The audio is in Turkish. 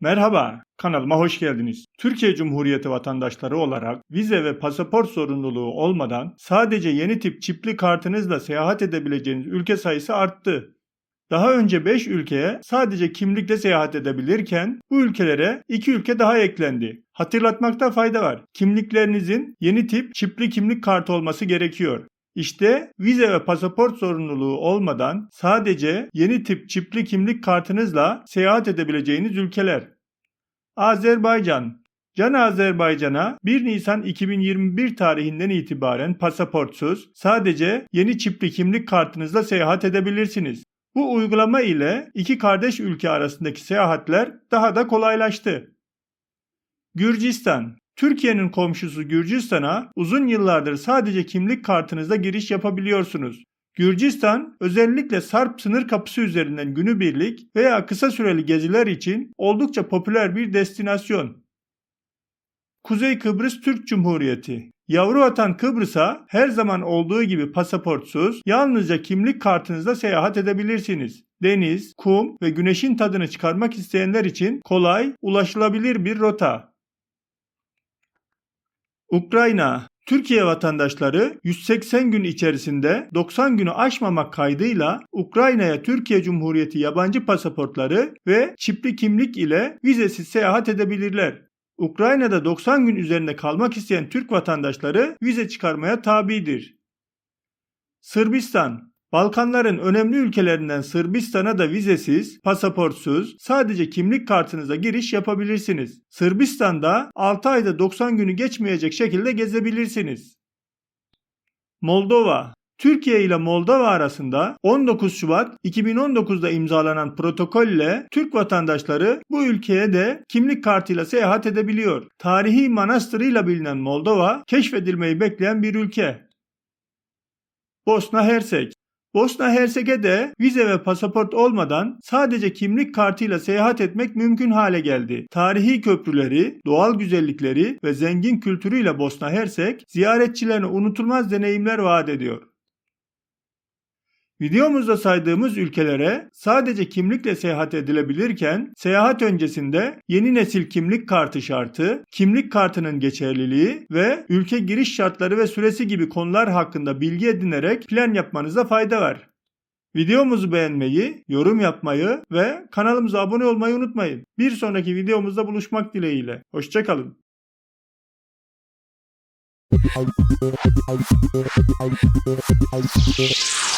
Merhaba, kanalıma hoş geldiniz. Türkiye Cumhuriyeti vatandaşları olarak vize ve pasaport zorunluluğu olmadan sadece yeni tip çipli kartınızla seyahat edebileceğiniz ülke sayısı arttı. Daha önce 5 ülkeye sadece kimlikle seyahat edebilirken bu ülkelere 2 ülke daha eklendi. Hatırlatmakta fayda var. Kimliklerinizin yeni tip çipli kimlik kartı olması gerekiyor. İşte vize ve pasaport zorunluluğu olmadan sadece yeni tip çipli kimlik kartınızla seyahat edebileceğiniz ülkeler. Azerbaycan Can Azerbaycan'a 1 Nisan 2021 tarihinden itibaren pasaportsuz sadece yeni çipli kimlik kartınızla seyahat edebilirsiniz. Bu uygulama ile iki kardeş ülke arasındaki seyahatler daha da kolaylaştı. Gürcistan Türkiye'nin komşusu Gürcistan'a uzun yıllardır sadece kimlik kartınızla giriş yapabiliyorsunuz. Gürcistan özellikle Sarp sınır kapısı üzerinden günübirlik veya kısa süreli geziler için oldukça popüler bir destinasyon. Kuzey Kıbrıs Türk Cumhuriyeti Yavru vatan Kıbrıs'a her zaman olduğu gibi pasaportsuz, yalnızca kimlik kartınızla seyahat edebilirsiniz. Deniz, kum ve güneşin tadını çıkarmak isteyenler için kolay, ulaşılabilir bir rota. Ukrayna Türkiye vatandaşları 180 gün içerisinde 90 günü aşmamak kaydıyla Ukrayna'ya Türkiye Cumhuriyeti yabancı pasaportları ve çipli kimlik ile vizesiz seyahat edebilirler. Ukrayna'da 90 gün üzerinde kalmak isteyen Türk vatandaşları vize çıkarmaya tabidir. Sırbistan Balkanların önemli ülkelerinden Sırbistan'a da vizesiz, pasaportsuz, sadece kimlik kartınıza giriş yapabilirsiniz. Sırbistan'da 6 ayda 90 günü geçmeyecek şekilde gezebilirsiniz. Moldova Türkiye ile Moldova arasında 19 Şubat 2019'da imzalanan protokolle Türk vatandaşları bu ülkeye de kimlik kartıyla seyahat edebiliyor. Tarihi manastırıyla bilinen Moldova keşfedilmeyi bekleyen bir ülke. Bosna Hersek Bosna Hersek'e vize ve pasaport olmadan sadece kimlik kartıyla seyahat etmek mümkün hale geldi. Tarihi köprüleri, doğal güzellikleri ve zengin kültürüyle Bosna Hersek ziyaretçilerine unutulmaz deneyimler vaat ediyor. Videomuzda saydığımız ülkelere sadece kimlikle seyahat edilebilirken seyahat öncesinde yeni nesil kimlik kartı şartı, kimlik kartının geçerliliği ve ülke giriş şartları ve süresi gibi konular hakkında bilgi edinerek plan yapmanıza fayda var. Videomuzu beğenmeyi, yorum yapmayı ve kanalımıza abone olmayı unutmayın. Bir sonraki videomuzda buluşmak dileğiyle. Hoşçakalın. You.